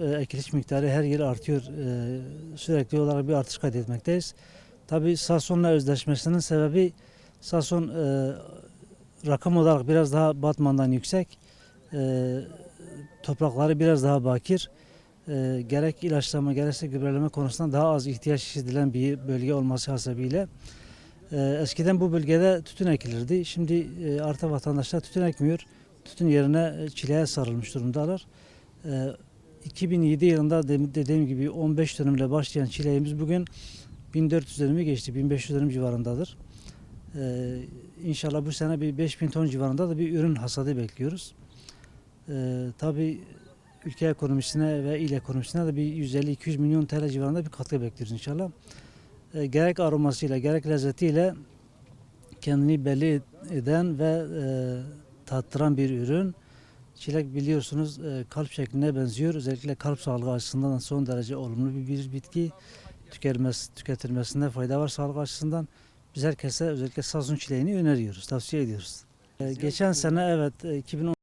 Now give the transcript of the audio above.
E, ekiliş miktarı her yıl artıyor. E, sürekli olarak bir artış kaydetmekteyiz. Tabii Sason'la özleşmesinin sebebi Sason e, rakım olarak biraz daha Batman'dan yüksek. Toprakları biraz daha bakir. Gerek ilaçlama gerekse gübreleme konusunda daha az ihtiyaç hissedilen bir bölge olması hasebiyle eskiden bu bölgede tütün ekilirdi. Şimdi artık vatandaşlar tütün ekmiyor. Tütün yerine çileğe sarılmış durumdalar. E, 2007 yılında de- dediğim gibi 15 dönümle başlayan çileğimiz bugün 1400 dönümü geçti. 1500 dönüm civarındadır. E, inşallah bu sene bir 5000 ton civarında da bir ürün hasadı bekliyoruz. E, tabii ülke ekonomisine ve il ekonomisine de bir 150-200 milyon TL civarında bir katkı bekliyoruz inşallah. E, gerek aromasıyla gerek lezzetiyle kendini belli eden ve e, tattıran bir ürün. Çilek biliyorsunuz e, kalp şekline benziyor. Özellikle kalp sağlığı açısından da son derece olumlu bir, bir bitki. Tüketilmesi, tüketilmesinde fayda var sağlık açısından. Biz herkese özellikle sazun çileğini öneriyoruz, tavsiye ediyoruz. E, geçen sene evet e, 2010